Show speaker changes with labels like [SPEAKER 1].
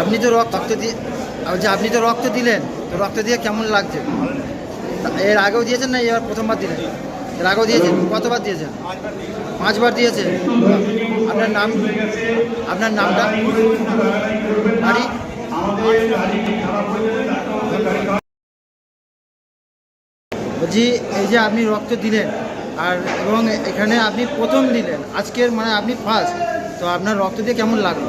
[SPEAKER 1] আপনি তো রক্ত রক্ত দিয়ে যে আপনি তো রক্ত দিলেন, তো রক্ত দিয়ে কেমন লাগছে? এর আগেও দিয়েছেন না, এবার প্রথমবার দিলেন? এর আগেও দিয়েছেন? কতবার দিয়েছেন? পাঁচবার দিয়েছেন? আপনার নাম আপনার নামটা? বাড়ি? বলছি, এই যে আপনি রক্ত দিলেন, আর এবং এখানে আপনি প্রথম দিলেন, আজকের মানে আপনি ফার্স্ট তো আপনার রক্ত দিয়ে কেমন লাগল?